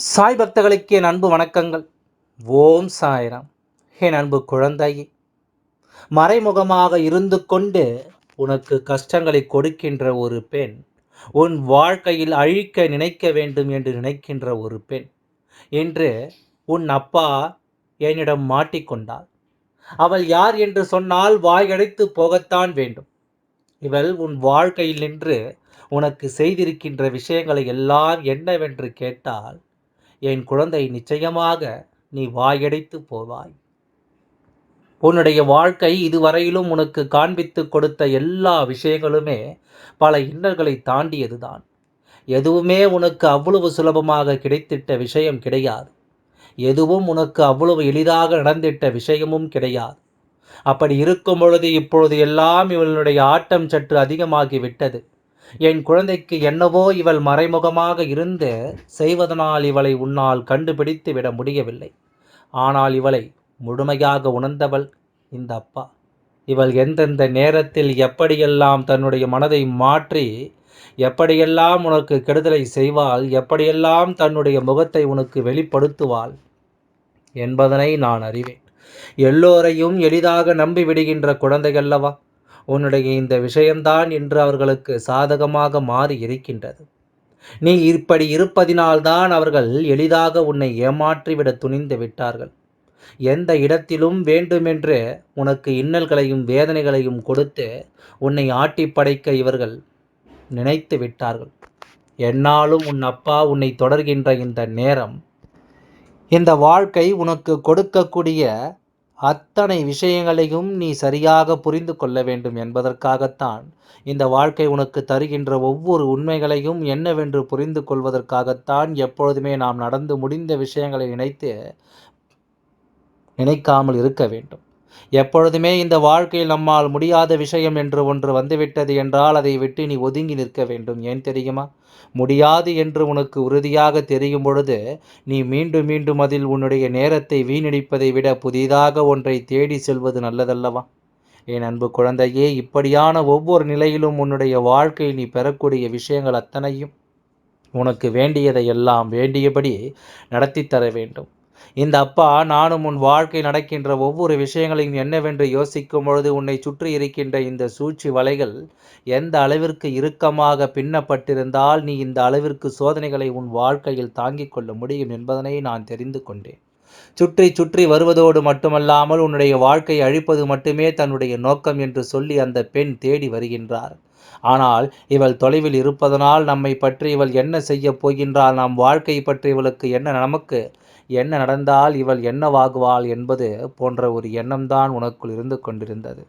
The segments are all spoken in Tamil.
சாய் பக்தர்களுக்கு என் அன்பு வணக்கங்கள். ஓம் சாய்ராம். என் அன்பு குழந்தையே மறைமுகமாக இருந்து கொண்டு உனக்கு கஷ்டங்களை கொடுக்கின்ற ஒரு பெண் உன் வாழ்க்கையில் அழிக்க நினைக்க வேண்டும் என்று நினைக்கின்ற ஒரு பெண் என்று உன் அப்பா என்னிடம் மாட்டிக்கொண்டாள் அவள் யார் என்று சொன்னால் வாயடைத்து போகத்தான் வேண்டும். இவள் உன் வாழ்க்கையில் நின்று உனக்கு செய்திருக்கின்ற விஷயங்களை எல்லாம் என்னவென்று கேட்டால் என் குழந்தை நிச்சயமாக நீ வாயடைத்து போவாய். உன்னுடைய வாழ்க்கை இதுவரையிலும் உனக்கு காண்பித்து கொடுத்த எல்லா விஷயங்களுமே பல இன்னல்களை தாண்டியதுதான். எதுவுமே உனக்கு அவ்வளவு சுலபமாக கிடைத்திட்ட விஷயம் கிடையாது. எதுவும் உனக்கு அவ்வளவு எளிதாக நடந்திட்ட விஷயமும் கிடையாது. அப்படி இருக்கும் பொழுது இப்பொழுது எல்லாம் இவனுடைய ஆட்டம் சற்று அதிகமாகிவிட்டது. என் குழந்தைக்கு என்னவோ இவள் மறைமுகமாக இருந்து செய்வதனால் இவளை உன்னால் கண்டுபிடித்து விட முடியவில்லை. ஆனால் இவளை முழுமையாக உணர்ந்தவள் இந்த அப்பா. இவள் எந்தெந்த நேரத்தில் எப்படியெல்லாம் தன்னுடைய மனதை மாற்றி எப்படியெல்லாம் உனக்கு கெடுதலை செய்வாள் எப்படியெல்லாம் தன்னுடைய முகத்தை உனக்கு வெளிப்படுத்துவாள் என்பதனை நான் அறிவேன். எல்லோரையும் எளிதாக நம்பி விடுகின்ற அல்லவா? உன்னுடைய இந்த விஷயம்தான் இன்று அவர்களுக்கு சாதகமாக மாறி இருக்கின்றது. நீ இப்படி இருப்பதினால்தான் அவர்கள் எளிதாக உன்னை ஏமாற்றிவிட துணிந்து விட்டார்கள். எந்த இடத்திலும் வேண்டுமென்று உனக்கு இன்னல்களையும் வேதனைகளையும் கொடுத்து உன்னை ஆட்டி படைக்க இவர்கள் நினைத்து விட்டார்கள். என்னாலும் உன் அப்பா உன்னை தொடர்கின்ற இந்த நேரம் இந்த வாழ்க்கை உனக்கு கொடுக்கக்கூடிய அத்தனை விஷயங்களையும் நீ சரியாக புரிந்து கொள்ள வேண்டும் என்பதற்காகத்தான் இந்த வாழ்க்கை உனக்கு தருகின்ற ஒவ்வொரு உண்மைகளையும் என்னவென்று புரிந்து கொள்வதற்காகத்தான் எப்பொழுதுமே நாம் நடந்து முடிந்த விஷயங்களை நினைத்து நினைக்காமல் இருக்க வேண்டும். எப்பொழுதுமே இந்த வாழ்க்கையில் நம்மால் முடியாத விஷயம் என்று ஒன்று வந்துவிட்டது என்றால் அதை விட்டு நீ ஒதுங்கி நிற்க வேண்டும். ஏன் தெரியுமா? முடியாது என்று உனக்கு உறுதியாக தெரியும் பொழுது நீ மீண்டும் மீண்டும் அதில் உன்னுடைய நேரத்தை வீணடிப்பதை விட புதிதாக ஒன்றை தேடி செல்வது நல்லதல்லவா? என் அன்பு குழந்தையே இப்படியான ஒவ்வொரு நிலையிலும் உன்னுடைய வாழ்க்கையில் நீ பெறக்கூடிய விஷயங்கள் அத்தனையும் உனக்கு வேண்டியதை எல்லாம் வேண்டியபடி நடத்தி தர வேண்டும். இந்த அப்பா நானும் உன் வாழ்க்கை நடக்கின்ற ஒவ்வொரு விஷயங்களையும் என்னவென்று யோசிக்கும் பொழுது உன்னை சுற்றி இருக்கின்ற இந்த சூழ்ச்சி வலைகள் எந்த அளவிற்கு இறுக்கமாக பின்னப்பட்டிருந்தால் நீ இந்த அளவிற்கு சோதனைகளை உன் வாழ்க்கையில் தாங்கிக் கொள்ள முடியும் என்பதனை நான் தெரிந்து கொண்டேன். சுற்றி சுற்றி வருவதோடு மட்டுமல்லாமல் உன்னுடைய வாழ்க்கையை அழிப்பது மட்டுமே தன்னுடைய நோக்கம் என்று சொல்லி அந்த பெண் தேடி வருகின்றார். ஆனால் இவள் தொலைவில் இருப்பதனால் நம்மை பற்றி இவள் என்ன செய்ய போகின்றாள்? நம் வாழ்க்கை பற்றி இவளுக்கு என்ன நமக்கு என்ன நடந்தால் இவள் என்னவாகுவாள் என்பது போன்ற ஒரு எண்ணம்தான் உனக்குள் இருந்து கொண்டிருந்தது.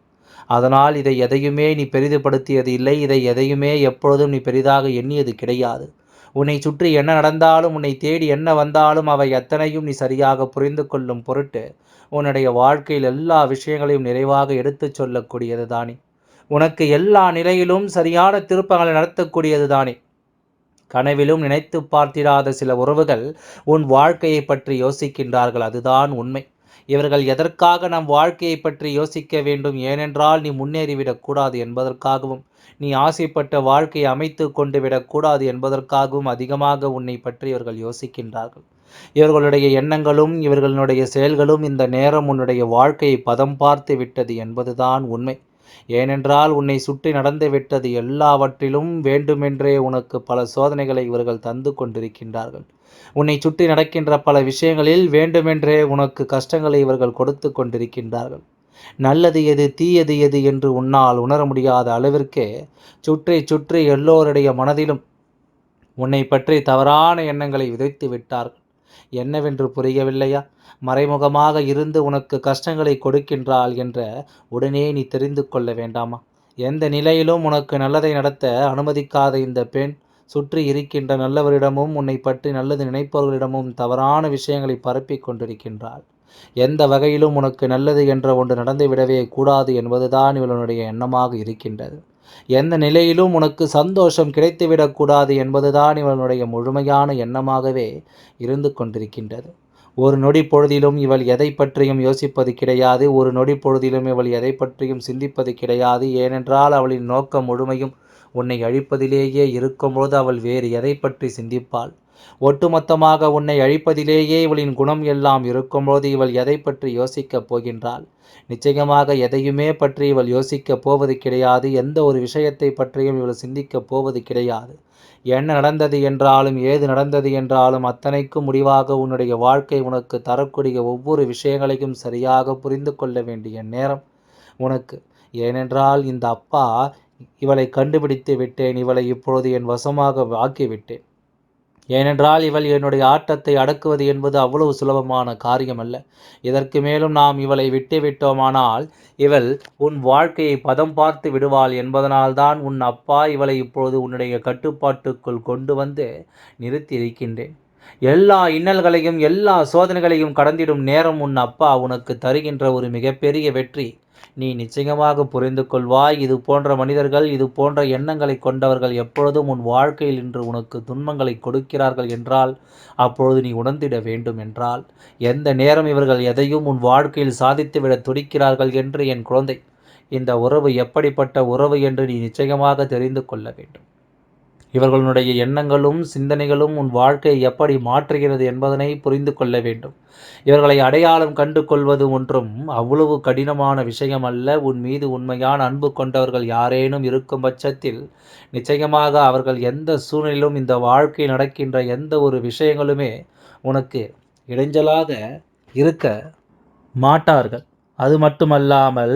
அதனால் இதை எதையுமே நீ பெரிதுபடுத்தியது இல்லை. இதை எதையுமே எப்பொழுதும் நீ பெரிதாக எண்ணியது கிடையாது. உன்னை சுற்றி என்ன நடந்தாலும் உன்னை தேடி என்ன வந்தாலும் அவை எத்தனையும் நீ சரியாக புரிந்து கொள்ளும் பொருட்டு உன்னுடைய வாழ்க்கையில் எல்லா விஷயங்களையும் நிறைவாக எடுத்துச் சொல்லக்கூடியது தானே உனக்கு எல்லா நிலையிலும் சரியான திருப்பங்களை நடத்தக்கூடியது தானே கனவிலும் நினைத்து பார்த்திராத சில உறவுகள் உன் வாழ்க்கையை பற்றி யோசிக்கின்றார்கள். அதுதான் உண்மை. இவர்கள் எதற்காக நம் வாழ்க்கையை பற்றி யோசிக்க வேண்டும்? ஏனென்றால் நீ முன்னேறிவிடக்கூடாது என்பதற்காகவும் நீ ஆசைப்பட்ட வாழ்க்கையை அமைத்து கொண்டு விடக்கூடாது என்பதற்காகவும் அதிகமாக உன்னை பற்றி இவர்கள் யோசிக்கின்றார்கள். இவர்களுடைய எண்ணங்களும் இவர்களுடைய செயல்களும் இந்த நேரம் உன்னுடைய வாழ்க்கையை பதம் பார்த்து விட்டது என்பதுதான் உண்மை. ஏனென்றால் உன்னை சுற்றி நடந்து விட்டது எல்லாவற்றிலும் வேண்டுமென்றே உனக்கு பல சோதனைகளை இவர்கள் தந்து கொண்டிருக்கின்றார்கள். உன்னை சுற்றி நடக்கின்ற பல விஷயங்களில் வேண்டுமென்றே உனக்கு கஷ்டங்களை இவர்கள் கொடுத்து கொண்டிருக்கின்றார்கள். நல்லது எது தீயது எது என்று உன்னால் உணர முடியாத அளவிற்கே சுற்றி சுற்றி எல்லோருடைய மனதிலும் உன்னை பற்றி தவறான எண்ணங்களை விதைத்து விட்டார்கள். என்னவென்று புரியவில்லையா? மறைமுகமாக இருந்து உனக்கு கஷ்டங்களை கொடுக்கின்றாள் என்ற உடனே நீ தெரிந்து கொள்ள வேண்டாமா? எந்த நிலையிலும் உனக்கு நல்லதை நடத்த அனுமதிக்காத இந்த பெண் சுற்றி இருக்கின்ற நல்லவரிடமும் உன்னை பற்றி நல்லது நினைப்பவர்களிடமும் தவறான விஷயங்களை பரப்பி கொண்டிருக்கின்றாள். எந்த வகையிலும் உனக்கு நல்லது என்ற ஒன்று நடந்துவிடவே கூடாது என்பதுதான் இவளுடைய எண்ணமாக இருக்கின்றது. எந்த நிலையிலும் உனக்கு சந்தோஷம் கிடைத்துவிடக்கூடாது என்பதுதான் இவனுடைய முழுமையான எண்ணமாகவே இருந்து கொண்டிருக்கின்றது. ஒரு நொடி பொழுதிலும் இவள் எதை பற்றியும் யோசிப்பது கிடையாது ஒரு நொடி பொழுதிலும் இவள் எதை பற்றியும் சிந்திப்பது கிடையாது. ஏனென்றால் அவளின் நோக்கம் முழுமையும் உன்னை அழிப்பதிலேயே இருக்கும்போது அவள் வேறு எதை பற்றி சிந்திப்பாள்? ஒட்டுமொத்தமாக உன்னை அழிப்பதிலேயே இவளின் குணம் எல்லாம் இருக்கும்போது இவள் எதை பற்றி யோசிக்கப் போகின்றாள்? நிச்சயமாக எதையுமே பற்றி இவள் யோசிக்கப் போவது கிடையாது. எந்த ஒரு விஷயத்தை பற்றியும் இவள் சிந்திக்கப் போவது கிடையாது. என்ன நடந்தது என்றாலும் ஏது நடந்தது என்றாலும் அத்தனைக்கும் முடிவாக உன்னுடைய வாழ்க்கை உனக்கு தரக்கூடிய ஒவ்வொரு விஷயங்களையும் சரியாக புரிந்து கொள்ள வேண்டிய நேரம் உனக்கு. ஏனென்றால் இந்த அப்பா இவளை கண்டுபிடித்து விட்டேன். இவளை இப்பொழுது என் வசமாக ஆக்கிவிட்டேன். ஏனென்றால் இவள் என்னுடைய ஆட்டத்தை அடக்குவது என்பது அவ்வளவு சுலபமான காரியமல்ல. இதற்கு மேலும் நாம் இவளை விட்டுவிட்டோமானால் இவள் உன் வாழ்க்கையை பதம் பார்த்து விடுவாள் என்பதனால்தான் உன் அப்பா இவளை இப்பொழுது உன்னுடைய கட்டுப்பாட்டுக்குள் கொண்டு வந்து நிறுத்தி இருக்கின்றேன் எல்லா இன்னல்களையும் எல்லா சோதனைகளையும் கடந்திடும் நேரம் உன் அப்பா உனக்கு தருகின்ற ஒரு மிகப்பெரிய வெற்றி. நீ நிச்சயமாக புரிந்து கொள்வாய் இது போன்ற மனிதர்கள் இது போன்ற எண்ணங்களை கொண்டவர்கள் எப்பொழுதும் உன் வாழ்க்கையில் இன்று உனக்கு துன்பங்களை கொடுக்கிறார்கள் என்றால் அப்பொழுது நீ உணர்ந்திட வேண்டும் என்றால் எந்த நேரம் இவர்கள் எதையும் உன் வாழ்க்கையில் சாதித்துவிட துடிக்கிறார்கள் என்று என் குழந்தை இந்த உறவு எப்படிப்பட்ட உறவு என்று நீ நிச்சயமாக தெரிந்து கொள்ள வேண்டும். இவர்களுடைய எண்ணங்களும் சிந்தனைகளும் உன் வாழ்க்கையை எப்படி மாற்றுகிறது என்பதனை புரிந்து கொள்ள வேண்டும். இவர்களை அடையாளம் கண்டு கொள்வது ஒன்றும் அவ்வளவு கடினமான விஷயம் அல்ல உன் மீது உண்மையான அன்பு கொண்டவர்கள் யாரேனும் இருக்கும் பட்சத்தில் நிச்சயமாக அவர்கள் எந்த சூழ்நிலையிலும் இந்த வாழ்க்கையில் நடக்கின்ற எந்த ஒரு விஷயங்களுமே உனக்கு இடைஞ்சலாக இருக்க மாட்டார்கள். அது மட்டுமல்லாமல்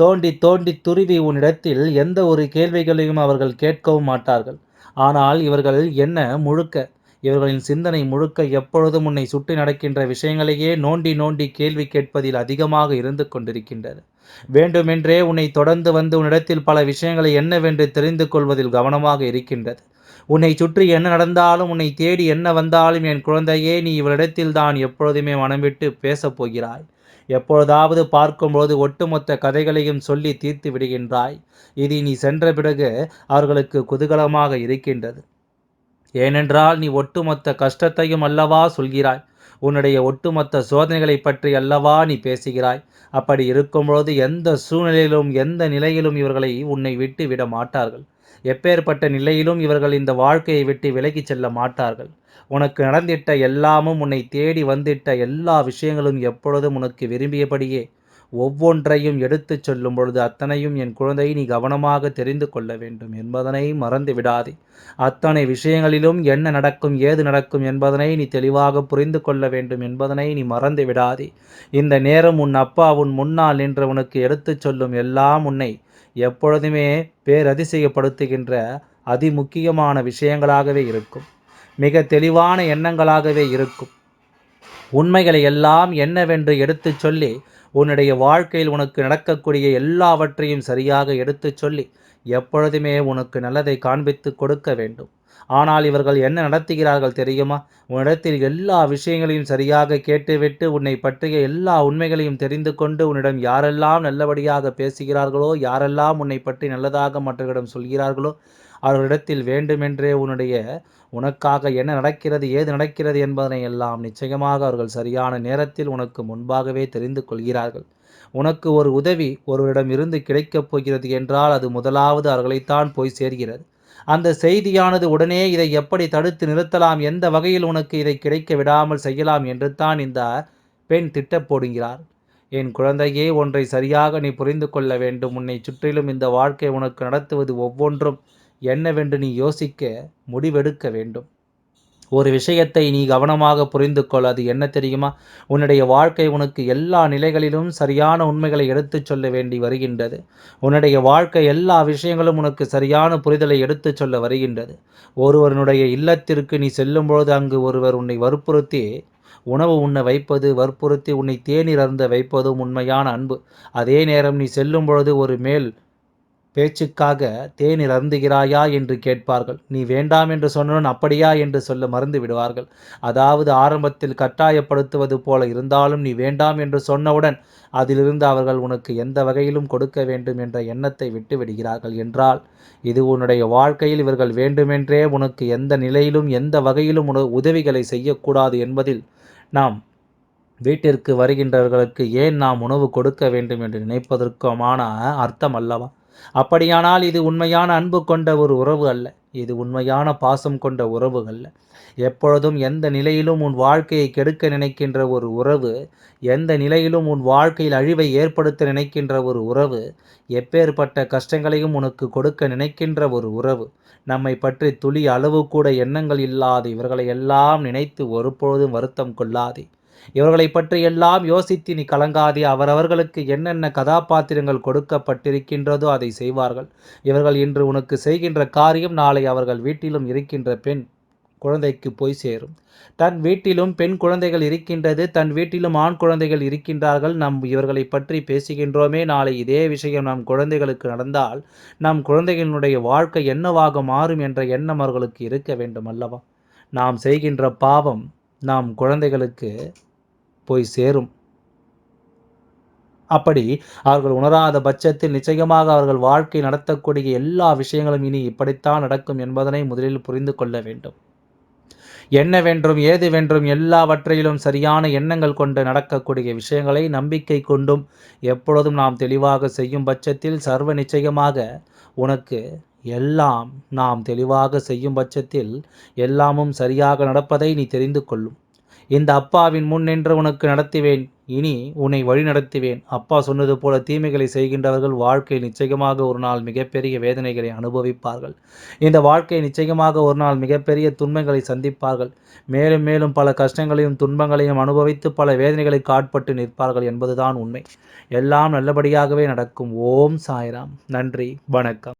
தோண்டி தோண்டி துருவி உன்னிடத்தில் எந்த ஒரு கேள்விகளையும் அவர்கள் கேட்கவும் மாட்டார்கள். ஆனால் இவர்கள் என்ன முழுக்க? இவர்களின் சிந்தனை முழுக்க எப்பொழுதும் உன்னை சுற்றி நடக்கின்ற விஷயங்களையே நோண்டி நோண்டி கேள்வி கேட்பதில் அதிகமாக இருந்து கொண்டிருக்கின்றது. வேண்டுமென்றே உன்னை தொடர்ந்து வந்து உன்னிடத்தில் பல விஷயங்களை என்னவென்று தெரிந்து கொள்வதில் கவனமாக இருக்கின்றது. உன்னை சுற்றி என்ன நடந்தாலும் உன்னை தேடி என்ன வந்தாலும் என் குழந்தையே நீ இவரிடத்தில் தான் எப்பொழுதுமே மனம் விட்டு பேசப் போகிறாய். எப்பொழுதாவது பார்க்கும்போது ஒட்டுமொத்த கதைகளையும் சொல்லி தீர்த்து விடுகின்றாய். இது நீ சென்ற பிறகு அவர்களுக்கு குதூகலமாக இருக்கின்றது. ஏனென்றால் நீ ஒட்டுமொத்த கஷ்டத்தையும் அல்லவா சொல்கிறாய். உன்னுடைய ஒட்டுமொத்த சோதனைகளை பற்றி அல்லவா நீ பேசுகிறாய். அப்படி இருக்கும்பொழுது எந்த சூழ்நிலையிலும் எந்த நிலையிலும் இவர்களை உன்னை விட்டு விட மாட்டார்கள். எப்பேற்பட்ட நிலையிலும் இவர்கள் இந்த வாழ்க்கையை விட்டு விலகிச் செல்ல மாட்டார்கள். உனக்கு நடந்திட்ட எல்லாமும் உன்னை தேடி வந்திட்ட எல்லா விஷயங்களும் எப்பொழுதும் உனக்கு விரும்பியபடியே. ஒவ்வொன்றையும் எடுத்துச் சொல்லும் பொழுது அத்தனையும் என் குழந்தை நீ கவனமாக தெரிந்து கொள்ள வேண்டும் என்பதனை மறந்து விடாதே. அத்தனை விஷயங்களிலும் என்ன நடக்கும் ஏது நடக்கும் என்பதனை நீ தெளிவாக புரிந்து கொள்ள வேண்டும் என்பதனை நீ மறந்து விடாதே. இந்த நேரம் உன் அப்பா உன் முன்னால் நின்று உனக்கு எடுத்துச் சொல்லும் எல்லாம் உன்னை எப்பொழுதுமே பேரதிசயப்படுத்துகின்ற அதிமுக்கியமான விஷயங்களாகவே இருக்கும். மிக தெளிவான எண்ணங்களாகவே இருக்கும். உண்மைகளை எல்லாம் என்னவென்று எடுத்துச் சொல்லி உன்னுடைய வாழ்க்கையில் உனக்கு நடக்கக்கூடிய எல்லாவற்றையும் சரியாக எடுத்துச் சொல்லி எப்பொழுதுமே உனக்கு நல்லதை காண்பித்து கொடுக்க வேண்டும். ஆனால் இவர்கள் என்ன நடத்துகிறார்கள் தெரியுமா? உன்னிடத்தில் எல்லா விஷயங்களையும் சரியாக கேட்டுவிட்டு உன்னை பற்றிய எல்லா உண்மைகளையும் தெரிந்து கொண்டு உன்னிடம் யாரெல்லாம் நல்லபடியாக பேசுகிறார்களோ யாரெல்லாம் உன்னை பற்றி நல்லதாக மற்றவர்களிடம் சொல்கிறார்களோ அவர்களிடத்தில் வேண்டுமென்றே உன்னுடைய உனக்காக என்ன நடக்கிறது ஏது நடக்கிறது என்பதனை எல்லாம் நிச்சயமாக அவர்கள் சரியான நேரத்தில் உனக்கு முன்பாகவே தெரிந்து கொள்கிறார்கள். உனக்கு ஒரு உதவி ஒருவரிடம் இருந்து கிடைக்கப் போகிறது என்றால் அது முதலாவது அவர்களைத்தான் போய் சேர்கிறது. அந்த செய்தியானது உடனே இதை எப்படி தடுத்து நிறுத்தலாம்? எந்த வகையில் உனக்கு இதை கிடைக்க விடாமல் செய்யலாம் என்று தான் இந்த பெண் திட்டப்போடுகிறார் என் குழந்தையே ஒன்றை சரியாக நீ புரிந்து கொள்ள வேண்டும். உன்னை சுற்றிலும் இந்த வாழ்க்கை உனக்கு நடத்துவது ஒவ்வொன்றும் என்னவென்று நீ யோசிக்க முடிவெடுக்க வேண்டும். ஒரு விஷயத்தை நீ கவனமாக புரிந்து கொள். அது என்ன தெரியுமா? உன்னுடைய வாழ்க்கை உனக்கு எல்லா நிலைகளிலும் சரியான உண்மைகளை எடுத்துச் சொல்ல வேண்டி வருகின்றது. உன்னுடைய வாழ்க்கை எல்லா விஷயங்களும் உனக்கு சரியான புரிதலை எடுத்துச் சொல்ல வருகின்றது. ஒருவனுடைய இல்லத்திற்கு நீ செல்லும் பொழுது அங்கு ஒருவர் உன்னை வற்புறுத்தி உணவு உண்ண வைப்பது வற்புறுத்தி உன்னை தேநீர் அருந்த வைப்பதும் உண்மையான அன்பு. அதே நேரம் நீ செல்லும் பொழுது ஒரு மேல் பேச்சுக்காக தேநீர் அருந்துகிறாயா என்று கேட்பார்கள். நீ வேண்டாம் என்று சொன்னவன் அப்படியா என்று சொல்ல மறந்து விடுவார்கள். அதாவது ஆரம்பத்தில் கட்டாயப்படுத்துவது போல இருந்தாலும் நீ வேண்டாம் என்று சொன்னவுடன் அதிலிருந்து அவர்கள் உனக்கு எந்த வகையிலும் கொடுக்க வேண்டும் என்ற எண்ணத்தை விட்டு விடுகிறார்கள் என்றால் இது உன்னுடைய வாழ்க்கையில் இவர்கள் வேண்டுமென்றே உனக்கு எந்த நிலையிலும் எந்த வகையிலும் உன உதவிகளை செய்யக்கூடாது என்பதில் நாம் வீட்டிற்கு வருகின்றவர்களுக்கு ஏன் நாம் உணவு கொடுக்க வேண்டும் என்று நினைப்பதற்குமான அர்த்தம் அல்லவா? அப்படியானால் இது உண்மையான அன்பு கொண்ட ஒரு உறவு அல்ல. இது உண்மையான பாசம் கொண்ட உறவு அல்ல. எப்பொழுதும் எந்த நிலையிலும் உன் வாழ்க்கையை கெடுக்க நினைக்கின்ற ஒரு உறவு எந்த நிலையிலும் உன் வாழ்க்கையில் அழிவை ஏற்படுத்த நினைக்கின்ற ஒரு உறவு எப்பேற்பட்ட கஷ்டங்களையும் உனக்கு கொடுக்க நினைக்கின்ற ஒரு உறவு. நம்மை பற்றி துளி அளவு கூட எண்ணங்கள் இல்லாது இவர்களை எல்லாம் நினைத்து ஒருபொழுதும் வருத்தம் கொள்ளாதே. இவர்களை பற்றி எல்லாம் யோசித்து நீ கலங்காதே. அவரவர்களுக்கு என்னென்ன கதாபாத்திரங்கள் கொடுக்கப்பட்டிருக்கின்றதோ அதை செய்வார்கள். இவர்கள் இன்று உனக்கு செய்கின்ற காரியம் நாளை அவர்கள் வீட்டிலும் இருக்கின்ற பெண் குழந்தைக்கு போய் சேரும். தன் வீட்டிலும் பெண் குழந்தைகள் இருக்கின்றது தன் வீட்டிலும் ஆண் குழந்தைகள் இருக்கின்றார்கள். நம் இவர்களை பற்றி பேசுகின்றோமே. நாளை இதே விஷயம் நம் குழந்தைகளுக்கு நடந்தால் நம் குழந்தைகளினுடைய வாழ்க்கை என்னவாக மாறும் என்ற எண்ணம் அவர்களுக்கு இருக்க வேண்டும் அல்லவா நாம் செய்கின்ற பாவம் நாம் குழந்தைகளுக்கு போய் சேரும். அப்படி அவர்கள் உணராத பட்சத்தில் நிச்சயமாக அவர்கள் வாழ்க்கை நடத்தக்கூடிய எல்லா விஷயங்களும் இனி இப்படித்தான் நடக்கும் என்பதனை முதலில் புரிந்து கொள்ள வேண்டும். என்னவென்றும் ஏதுவென்றும் எல்லாவற்றையிலும் சரியான எண்ணங்கள் கொண்டு நடக்கக்கூடிய விஷயங்களை நம்பிக்கை கொண்டும் எப்பொழுதும் நாம் தெளிவாக செய்யும் பட்சத்தில் சர்வ நிச்சயமாக உனக்கு எல்லாம் நாம் தெளிவாக செய்யும் பட்சத்தில் எல்லாமும் சரியாக நடப்பதை நீ தெரிந்து கொள்ளும். இந்த அப்பாவின் முன் நின்று உனக்கு நடத்துவேன். இனி உன்னை வழி நடத்துவேன். அப்பா சொன்னது போல தீமைகளை செய்கின்றவர்கள் வாழ்க்கை நிச்சயமாக ஒரு நாள் மிகப்பெரிய வேதனைகளை அனுபவிப்பார்கள். இந்த வாழ்க்கை நிச்சயமாக ஒரு நாள் மிகப்பெரிய துன்பங்களை சந்திப்பார்கள். மேலும் மேலும் பல கஷ்டங்களையும் துன்பங்களையும் அனுபவித்து பல வேதனைகளுக்கு ஆட்பட்டு நிற்பார்கள் என்பதுதான் உண்மை. எல்லாம் நல்லபடியாகவே நடக்கும். ஓம் சாய்ராம். நன்றி. வணக்கம்.